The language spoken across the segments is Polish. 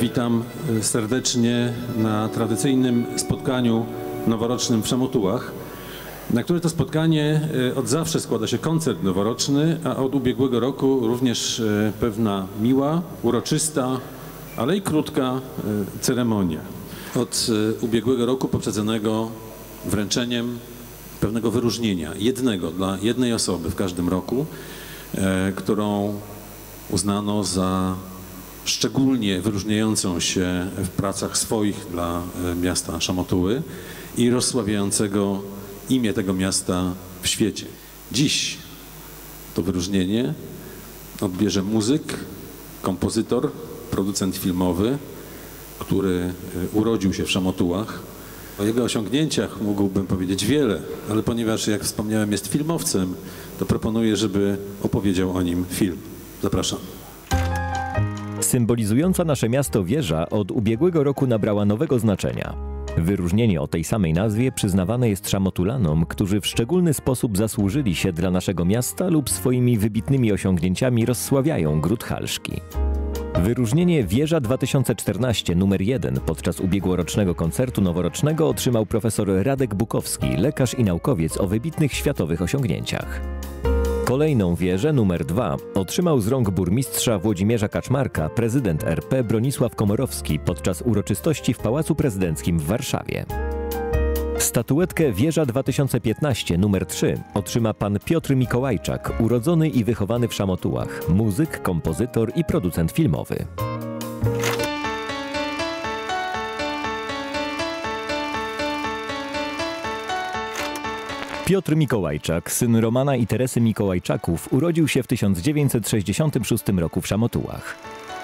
Witam y, serdecznie na tradycyjnym spotkaniu noworocznym w Szamotułach, na które to spotkanie y, od zawsze składa się koncert noworoczny, a od ubiegłego roku również y, pewna miła, uroczysta, ale i krótka ceremonia. Od ubiegłego roku poprzedzonego wręczeniem pewnego wyróżnienia, jednego dla jednej osoby w każdym roku, e, którą uznano za szczególnie wyróżniającą się w pracach swoich dla e, miasta Szamotuły i rozsławiającego imię tego miasta w świecie. Dziś to wyróżnienie odbierze muzyk, kompozytor, producent filmowy, który e, urodził się w Szamotułach. O jego osiągnięciach mógłbym powiedzieć wiele, ale ponieważ, jak wspomniałem, jest filmowcem, to proponuję, żeby opowiedział o nim film. Zapraszam. Symbolizująca nasze miasto wieża od ubiegłego roku nabrała nowego znaczenia. Wyróżnienie o tej samej nazwie przyznawane jest szamotulanom, którzy w szczególny sposób zasłużyli się dla naszego miasta lub swoimi wybitnymi osiągnięciami rozsławiają Gród Halszki. Wyróżnienie Wieża 2014 numer 1 podczas ubiegłorocznego koncertu noworocznego otrzymał profesor Radek Bukowski, lekarz i naukowiec o wybitnych światowych osiągnięciach. Kolejną wieżę numer 2 otrzymał z rąk burmistrza Włodzimierza Kaczmarka prezydent RP Bronisław Komorowski podczas uroczystości w Pałacu Prezydenckim w Warszawie. Statuetkę Wieża 2015 numer 3 otrzyma pan Piotr Mikołajczak, urodzony i wychowany w Szamotułach, muzyk, kompozytor i producent filmowy. Piotr Mikołajczak, syn Romana i Teresy Mikołajczaków, urodził się w 1966 roku w Szamotułach.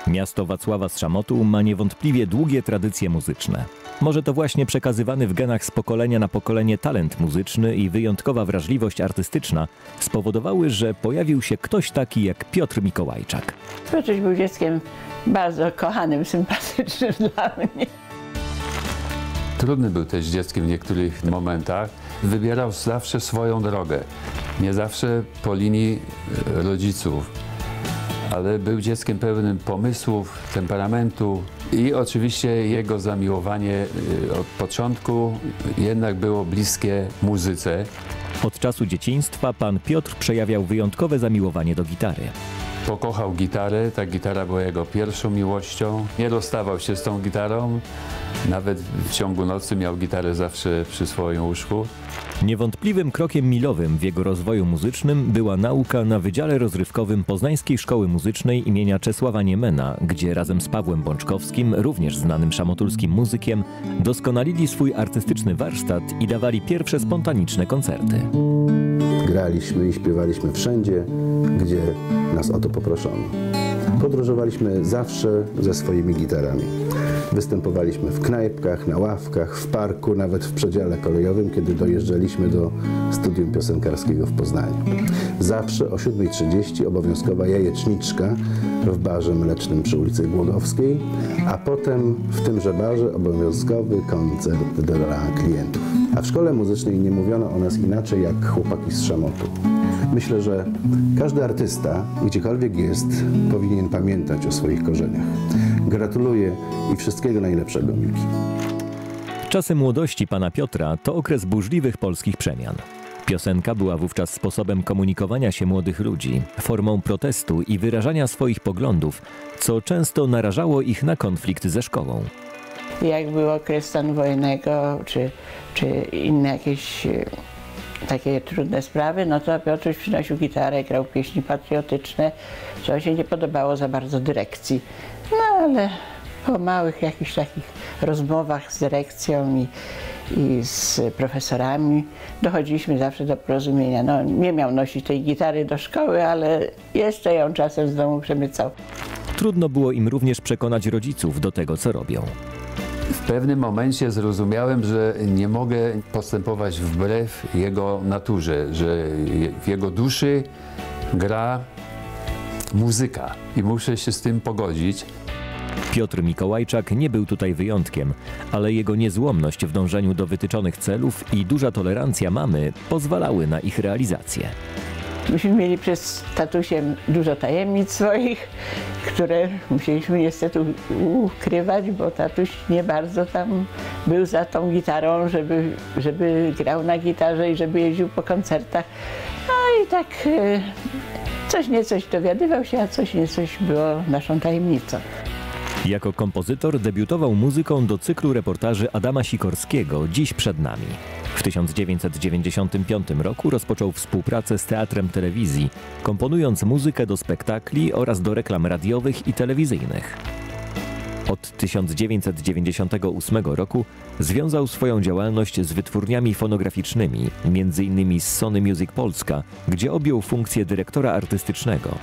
Miasto Wacława z Szamotuł ma niewątpliwie długie tradycje muzyczne. Może to właśnie przekazywany w genach z pokolenia na pokolenie talent muzyczny i wyjątkowa wrażliwość artystyczna spowodowały, że pojawił się ktoś taki jak Piotr Mikołajczak. Piotruś był dzieckiem bardzo kochanym, sympatycznym dla mnie. Trudny był też dzieckiem w niektórych momentach. Wybierał zawsze swoją drogę. Nie zawsze po linii e, rodziców, ale był dzieckiem pełnym pomysłów, temperamentu i oczywiście jego zamiłowanie e, od początku jednak było bliskie muzyce. Od czasu dzieciństwa pan Piotr przejawiał wyjątkowe zamiłowanie do gitary. Pokochał gitarę, ta gitara była jego pierwszą miłością. Nie rozstawał się z tą gitarą, nawet w ciągu nocy miał gitarę zawsze przy swoim łóżku. Niewątpliwym krokiem milowym w jego rozwoju muzycznym była nauka na Wydziale Rozrywkowym Poznańskiej Szkoły Muzycznej imienia Czesława Niemena, gdzie razem z Pawłem Bączkowskim, również znanym szamotulskim muzykiem, doskonalili swój artystyczny warsztat i dawali pierwsze spontaniczne koncerty. Graliśmy i śpiewaliśmy wszędzie, gdzie nas o to poproszono. Podróżowaliśmy zawsze ze swoimi gitarami. Występowaliśmy w knajpkach, na ławkach, w parku, nawet w przedziale kolejowym, kiedy dojeżdżaliśmy do studium piosenkarskiego w Poznaniu. Zawsze o 7.30 obowiązkowa jajeczniczka w barze mlecznym przy ulicy Głogowskiej, a potem w tymże barze obowiązkowy koncert dla klientów. A w szkole muzycznej nie mówiono o nas inaczej jak chłopaki z szamotu. Myślę, że każdy artysta, gdziekolwiek jest, powinien pamiętać o swoich korzeniach. Gratuluję i wszystkiego najlepszego, Milki. Czasy młodości pana Piotra to okres burzliwych polskich przemian. Piosenka była wówczas sposobem komunikowania się młodych ludzi, formą protestu i wyrażania swoich poglądów, co często narażało ich na konflikt ze szkołą. Jak był okres stanu wojennego, czy, czy inne jakieś takie trudne sprawy, no to Piotruś przynosił gitarę, grał pieśni patriotyczne, co się nie podobało za bardzo dyrekcji. No ale po małych jakichś takich rozmowach z dyrekcją i, i z profesorami dochodziliśmy zawsze do porozumienia. No, nie miał nosić tej gitary do szkoły, ale jeszcze ją czasem z domu przemycał. Trudno było im również przekonać rodziców do tego, co robią. W pewnym momencie zrozumiałem, że nie mogę postępować wbrew jego naturze, że w jego duszy gra muzyka i muszę się z tym pogodzić. Piotr Mikołajczak nie był tutaj wyjątkiem, ale jego niezłomność w dążeniu do wytyczonych celów i duża tolerancja mamy pozwalały na ich realizację. Myśmy mieli przez tatusiem dużo tajemnic swoich, które musieliśmy niestety ukrywać, bo tatuś nie bardzo tam był za tą gitarą, żeby, żeby grał na gitarze i żeby jeździł po koncertach. No i tak e, coś niecoś dowiadywał się, a coś niecoś było naszą tajemnicą. Jako kompozytor debiutował muzyką do cyklu reportaży Adama Sikorskiego Dziś przed nami. W 1995 roku rozpoczął współpracę z Teatrem Telewizji, komponując muzykę do spektakli oraz do reklam radiowych i telewizyjnych. Od 1998 roku związał swoją działalność z wytwórniami fonograficznymi, m.in. z Sony Music Polska, gdzie objął funkcję dyrektora artystycznego.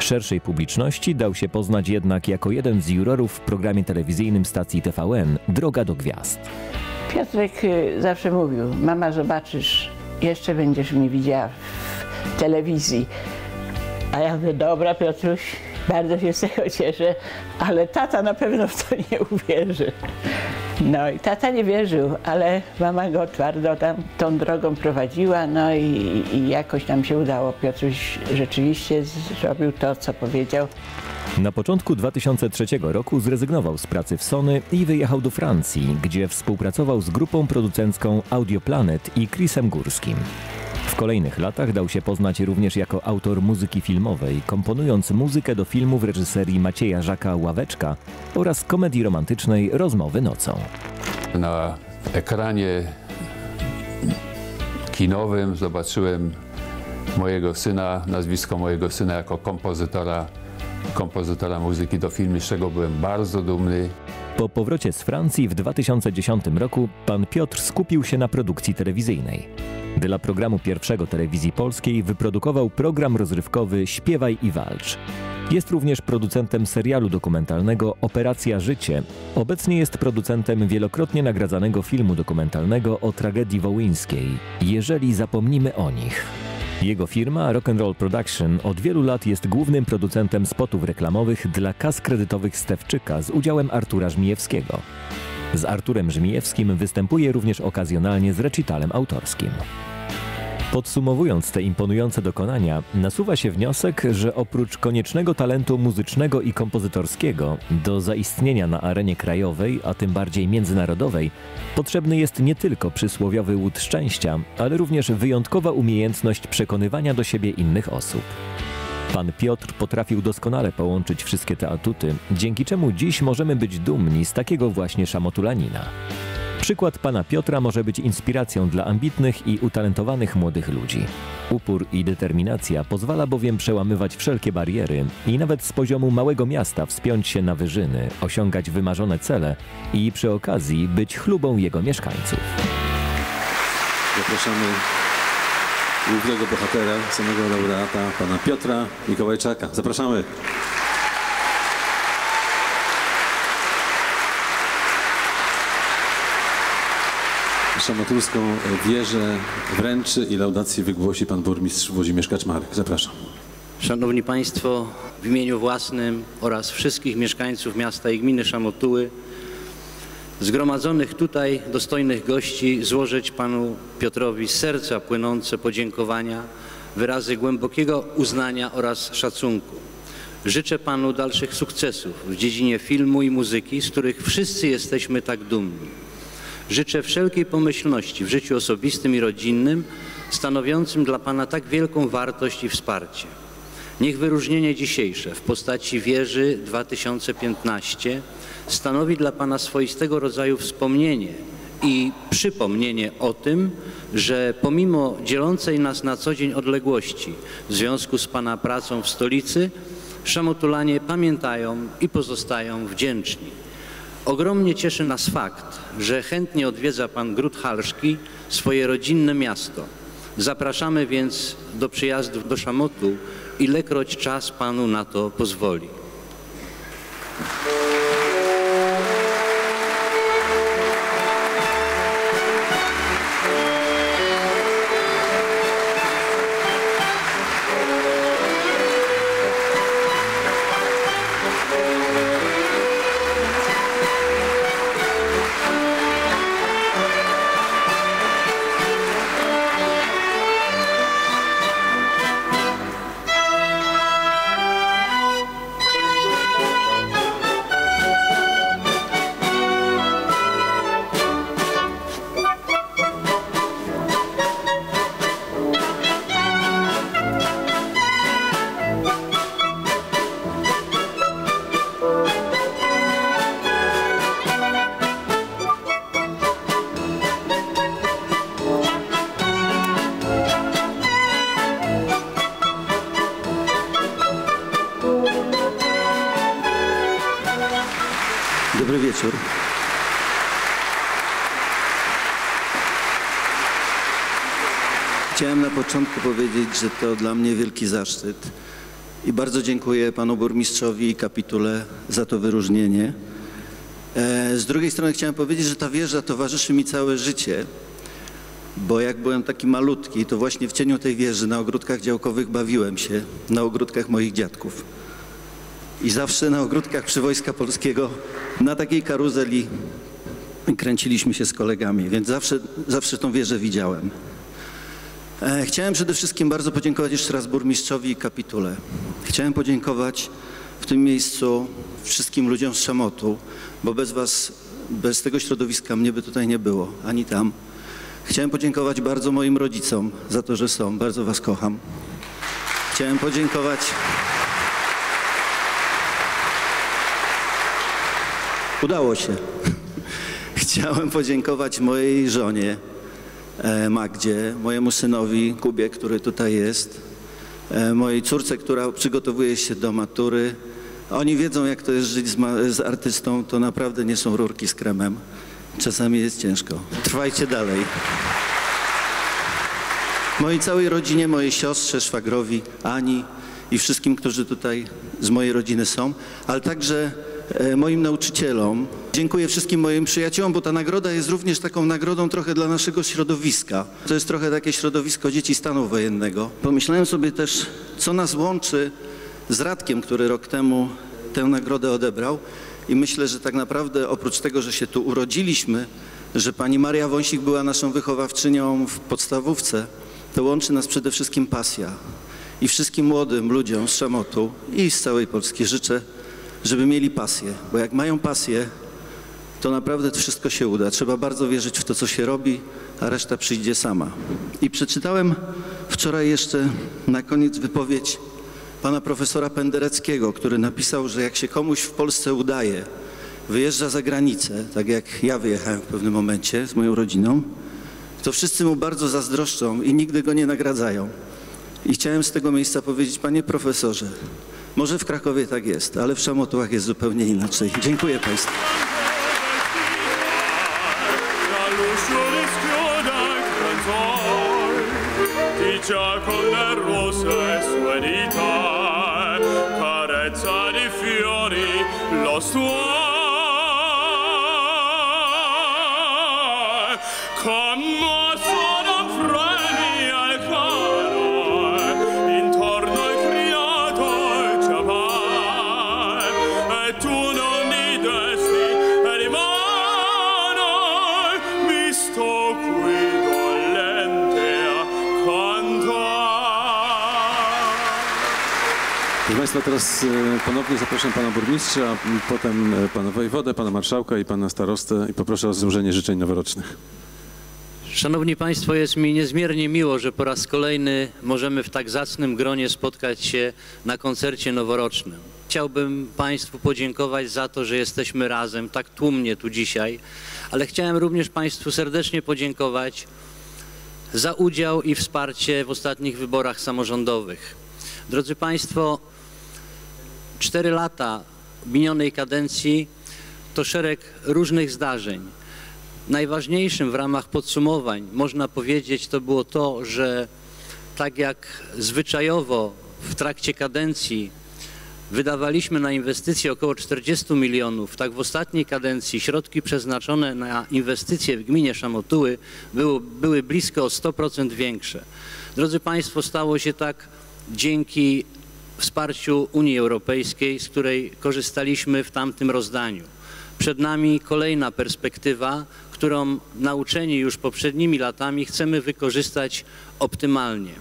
Szerszej publiczności dał się poznać jednak jako jeden z jurorów w programie telewizyjnym stacji TVN Droga do Gwiazd. Piotrek y, zawsze mówił, mama zobaczysz, jeszcze będziesz mnie widziała w telewizji. A ja mówię, dobra Piotruś, bardzo się z tego cieszę, ale tata na pewno w to nie uwierzy. No i tata nie wierzył, ale mama go twardo tam tą drogą prowadziła, no i, i jakoś nam się udało. Piotruś rzeczywiście zrobił to, co powiedział. Na początku 2003 roku zrezygnował z pracy w Sony i wyjechał do Francji, gdzie współpracował z grupą producencką Audioplanet i Chrisem Górskim. W kolejnych latach dał się poznać również jako autor muzyki filmowej, komponując muzykę do filmu w reżyserii Macieja Żaka Ławeczka oraz komedii romantycznej Rozmowy nocą. Na ekranie kinowym zobaczyłem mojego syna, nazwisko mojego syna jako kompozytora, kompozytora muzyki do filmu, z czego byłem bardzo dumny. Po powrocie z Francji w 2010 roku pan Piotr skupił się na produkcji telewizyjnej. Dla programu pierwszego telewizji polskiej wyprodukował program rozrywkowy Śpiewaj i walcz. Jest również producentem serialu dokumentalnego Operacja Życie. Obecnie jest producentem wielokrotnie nagradzanego filmu dokumentalnego o tragedii wołyńskiej Jeżeli zapomnimy o nich. Jego firma Rock'n'Roll Production od wielu lat jest głównym producentem spotów reklamowych dla kas kredytowych Stewczyka z udziałem Artura Żmijewskiego. Z Arturem Żmijewskim występuje również okazjonalnie z recitalem autorskim. Podsumowując te imponujące dokonania, nasuwa się wniosek, że oprócz koniecznego talentu muzycznego i kompozytorskiego do zaistnienia na arenie krajowej, a tym bardziej międzynarodowej, potrzebny jest nie tylko przysłowiowy łód szczęścia, ale również wyjątkowa umiejętność przekonywania do siebie innych osób. Pan Piotr potrafił doskonale połączyć wszystkie te atuty, dzięki czemu dziś możemy być dumni z takiego właśnie szamotulanina. Przykład pana Piotra może być inspiracją dla ambitnych i utalentowanych młodych ludzi. Upór i determinacja pozwala bowiem przełamywać wszelkie bariery i nawet z poziomu małego miasta wspiąć się na wyżyny, osiągać wymarzone cele i przy okazji być chlubą jego mieszkańców. Zapraszamy głównego bohatera, samego laureata, pana Piotra Mikołajczaka. Zapraszamy. Szamaturską wieżę wręczy i laudację wygłosi pan burmistrz Włodzimierz Kaczmarek. Zapraszam. Szanowni Państwo, w imieniu własnym oraz wszystkich mieszkańców miasta i gminy Szamotuły, zgromadzonych tutaj dostojnych gości, złożyć Panu Piotrowi serca płynące podziękowania, wyrazy głębokiego uznania oraz szacunku. Życzę Panu dalszych sukcesów w dziedzinie filmu i muzyki, z których wszyscy jesteśmy tak dumni. Życzę wszelkiej pomyślności w życiu osobistym i rodzinnym, stanowiącym dla Pana tak wielką wartość i wsparcie. Niech wyróżnienie dzisiejsze w postaci wieży 2015 stanowi dla Pana swoistego rodzaju wspomnienie i przypomnienie o tym, że pomimo dzielącej nas na co dzień odległości w związku z Pana pracą w stolicy, Szamotulanie pamiętają i pozostają wdzięczni. Ogromnie cieszy nas fakt, że chętnie odwiedza Pan Gród Halszki, swoje rodzinne miasto. Zapraszamy więc do przyjazdu do Szamotu, ilekroć czas Panu na to pozwoli. Wieczór. Chciałem na początku powiedzieć, że to dla mnie wielki zaszczyt i bardzo dziękuję panu burmistrzowi i kapitule za to wyróżnienie. E, Z drugiej strony chciałem powiedzieć, że ta wieża towarzyszy mi całe życie, bo jak byłem taki malutki, to właśnie w cieniu tej wieży na ogródkach działkowych bawiłem się, na ogródkach moich dziadków. I zawsze na ogródkach przy Wojska Polskiego na takiej karuzeli kręciliśmy się z kolegami, więc zawsze, zawsze tą wieżę widziałem. E, Chciałem przede wszystkim bardzo podziękować jeszcze raz burmistrzowi i kapitule. Chciałem podziękować w tym miejscu wszystkim ludziom z Szamotu, bo bez was, bez tego środowiska mnie by tutaj nie było, ani tam. Chciałem podziękować bardzo moim rodzicom za to, że są. Bardzo was kocham. Chciałem podziękować Udało się. Chciałem podziękować mojej żonie e, Magdzie, mojemu synowi Kubie, który tutaj jest, e, mojej córce, która przygotowuje się do matury. Oni wiedzą, jak to jest żyć z, z artystą, to naprawdę nie są rurki z kremem. Czasami jest ciężko. Trwajcie dalej. Mojej całej rodzinie, mojej siostrze, szwagrowi, Ani i wszystkim, którzy tutaj z mojej rodziny są, ale także moim nauczycielom. Dziękuję wszystkim moim przyjaciołom, bo ta nagroda jest również taką nagrodą trochę dla naszego środowiska. To jest trochę takie środowisko dzieci stanu wojennego. Pomyślałem sobie też, co nas łączy z Radkiem, który rok temu tę nagrodę odebrał. I myślę, że tak naprawdę oprócz tego, że się tu urodziliśmy, że pani Maria Wąsik była naszą wychowawczynią w podstawówce, to łączy nas przede wszystkim pasja. I wszystkim młodym ludziom z Szamotu i z całej Polski życzę, żeby mieli pasję, bo jak mają pasję, to naprawdę wszystko się uda. Trzeba bardzo wierzyć w to, co się robi, a reszta przyjdzie sama. I przeczytałem wczoraj jeszcze na koniec wypowiedź pana profesora Pendereckiego, który napisał, że jak się komuś w Polsce udaje, wyjeżdża za granicę, tak jak ja wyjechałem w pewnym momencie z moją rodziną, to wszyscy mu bardzo zazdroszczą i nigdy go nie nagradzają. I chciałem z tego miejsca powiedzieć, panie profesorze, może w Krakowie tak jest, ale w Szamotułach jest zupełnie inaczej. Dziękuję państwu. Państwa, teraz e, ponownie zapraszam Pana Burmistrza, potem e, Pana Wojewodę, Pana Marszałka i Pana Starostę i poproszę o złożenie życzeń noworocznych. Szanowni Państwo, jest mi niezmiernie miło, że po raz kolejny możemy w tak zacnym gronie spotkać się na koncercie noworocznym. Chciałbym Państwu podziękować za to, że jesteśmy razem tak tłumnie tu dzisiaj, ale chciałem również Państwu serdecznie podziękować za udział i wsparcie w ostatnich wyborach samorządowych. Drodzy Państwo, cztery lata minionej kadencji to szereg różnych zdarzeń. Najważniejszym w ramach podsumowań można powiedzieć to było to, że tak jak zwyczajowo w trakcie kadencji wydawaliśmy na inwestycje około 40 milionów, tak w ostatniej kadencji środki przeznaczone na inwestycje w gminie Szamotuły było, były blisko o 100% większe. Drodzy Państwo, stało się tak dzięki wsparciu Unii Europejskiej, z której korzystaliśmy w tamtym rozdaniu. Przed nami kolejna perspektywa, którą nauczeni już poprzednimi latami chcemy wykorzystać optymalnie.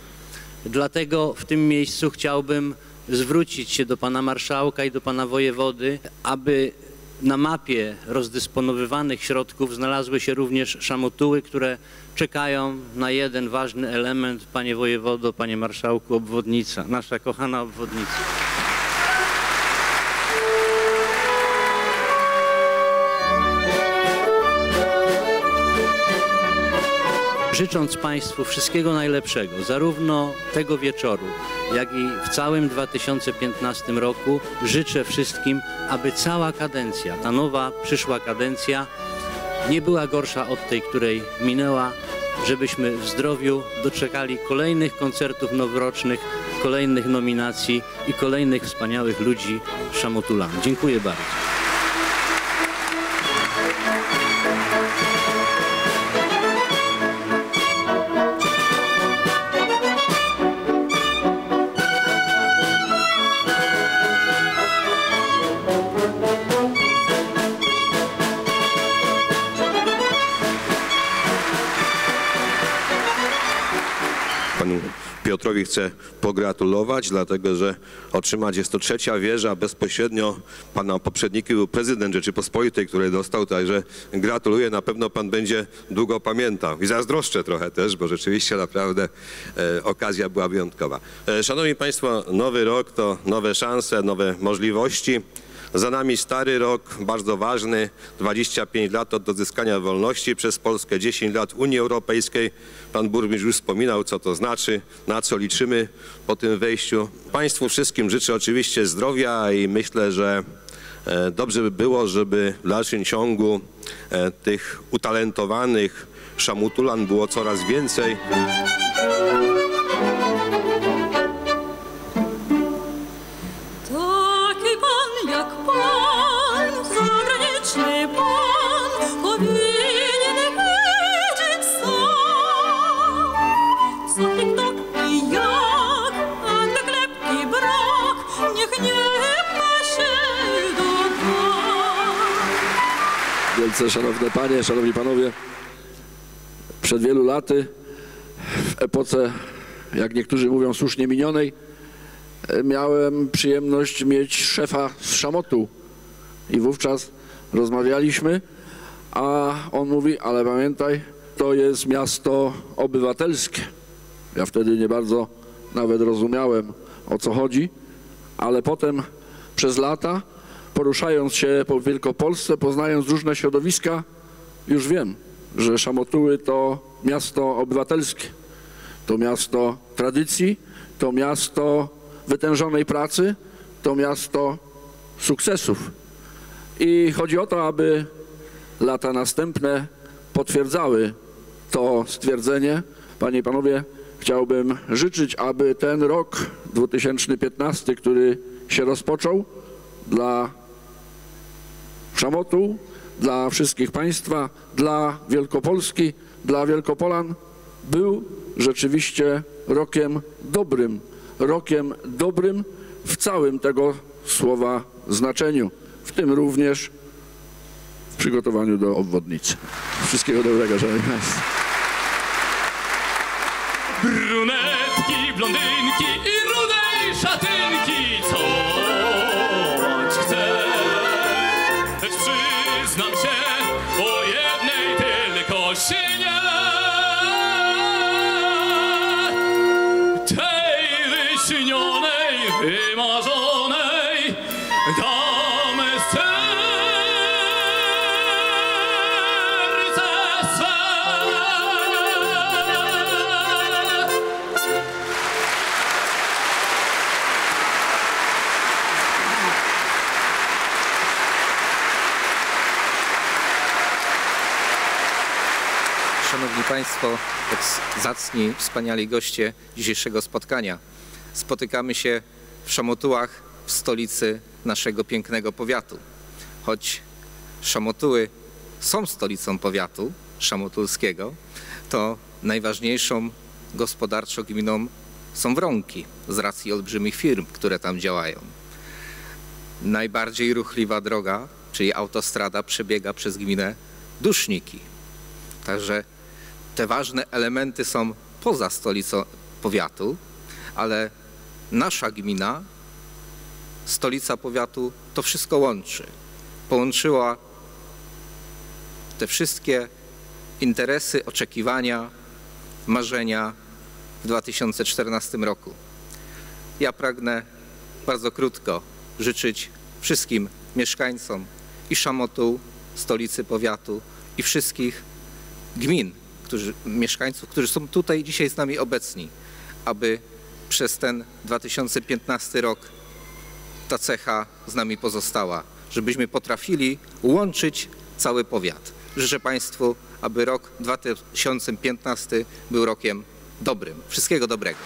Dlatego w tym miejscu chciałbym zwrócić się do pana marszałka i do pana wojewody, aby na mapie rozdysponowywanych środków znalazły się również szamotuły, które czekają na jeden ważny element, panie wojewodo, panie marszałku, obwodnica, nasza kochana obwodnica. Życząc Państwu wszystkiego najlepszego, zarówno tego wieczoru, jak i w całym 2015 roku, życzę wszystkim, aby cała kadencja, ta nowa, przyszła kadencja, nie była gorsza od tej, której minęła, żebyśmy w zdrowiu doczekali kolejnych koncertów noworocznych, kolejnych nominacji i kolejnych wspaniałych ludzi Szamotulan. Dziękuję bardzo. Chcę pogratulować, dlatego że otrzymać jest to trzecia wieża. Bezpośrednio pana poprzedniki był prezydent Rzeczypospolitej, który dostał, także gratuluję. Na pewno pan będzie długo pamiętał. I zazdroszczę trochę też, bo rzeczywiście naprawdę e, okazja była wyjątkowa. E, szanowni państwo, nowy rok to nowe szanse, nowe możliwości. Za nami stary rok, bardzo ważny, 25 lat od odzyskania wolności przez Polskę, 10 lat Unii Europejskiej. Pan burmistrz już wspominał, co to znaczy, na co liczymy po tym wejściu. Państwu wszystkim życzę oczywiście zdrowia i myślę, że e, dobrze by było, żeby w dalszym ciągu e, tych utalentowanych szamutulan było coraz więcej. Wielce szanowne panie, szanowni panowie, przed wielu laty, w epoce, jak niektórzy mówią, słusznie minionej, miałem przyjemność mieć szefa z Szamotu i wówczas rozmawialiśmy, a on mówi, ale pamiętaj, to jest miasto obywatelskie. Ja wtedy nie bardzo nawet rozumiałem, o co chodzi, ale potem przez lata, poruszając się po Wielkopolsce, poznając różne środowiska, już wiem, że Szamotuły to miasto obywatelskie, to miasto tradycji, to miasto wytężonej pracy, to miasto sukcesów. I chodzi o to, aby lata następne potwierdzały to stwierdzenie. Panie i panowie, chciałbym życzyć, aby ten rok 2015, który się rozpoczął dla Szamotu, dla wszystkich Państwa, dla Wielkopolski, dla Wielkopolan był rzeczywiście rokiem dobrym. Rokiem dobrym w całym tego słowa znaczeniu, w tym również w przygotowaniu do obwodnicy. Wszystkiego dobrego, szanowni państwo. Brunetki, blondynki i rudej szatynki, Szanowni Państwo, zacni, wspaniali goście dzisiejszego spotkania. Spotykamy się w Szamotułach, w stolicy naszego pięknego powiatu. Choć Szamotuły są stolicą powiatu szamotulskiego, to najważniejszą gospodarczo gminą są Wronki z racji olbrzymich firm, które tam działają. Najbardziej ruchliwa droga, czyli autostrada, przebiega przez gminę Duszniki. Także te ważne elementy są poza stolicą powiatu, ale nasza gmina, stolica powiatu, to wszystko łączy. Połączyła te wszystkie interesy, oczekiwania, marzenia w 2014 roku. Ja pragnę bardzo krótko życzyć wszystkim mieszkańcom i Szamotu, stolicy powiatu i wszystkich gmin, którzy, mieszkańców, którzy są tutaj dzisiaj z nami obecni, aby przez ten 2015 rok ta cecha z nami pozostała, żebyśmy potrafili łączyć cały powiat. Życzę Państwu, aby rok 2015 był rokiem dobrym. Wszystkiego dobrego.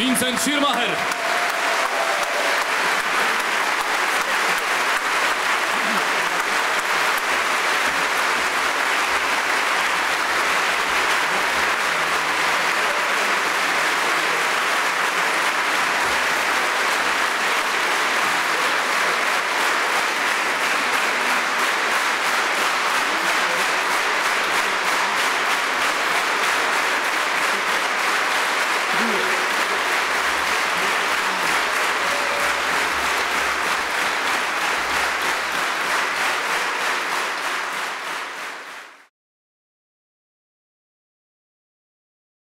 Vincent Schirmacher.